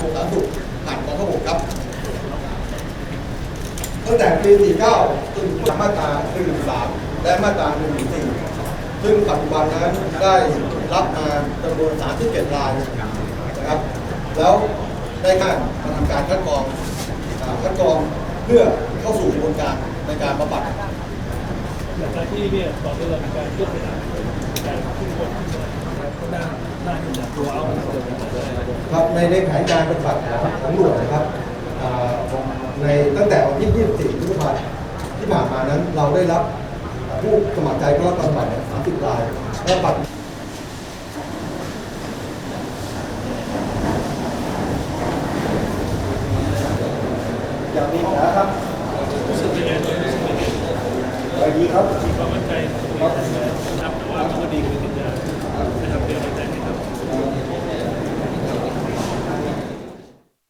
สาธารณสุขผ่านกองทัพบกครับตั้งแต่ปี 49จนถึงมาตรา113 และมาตรา114 ซึ่งปัจจุบันนั้นได้รับมาจำนวน 37 รายนะครับ แล้วได้การมาทำการคัดกรองคัดกรองเพื่อเข้าสู่กระบวนการในการประปัดจากที่เนี่ยตอนนี้เรามีการเลือกไปการต่ทุกคนก็น่าน่าตัวเอา ครับในในแผนการปฏิบัติของหน่วยนะครับในตั้งแต่วันที่24พฤษภาคมที่ผ่านมานั้นเราได้รับผู้สมัครใจเข้ารับบำบัดเนี่ย30รายและบัตรอย่างนี้นะครับรู้สึกยังไงรู้สึกยังไงไปดีครับ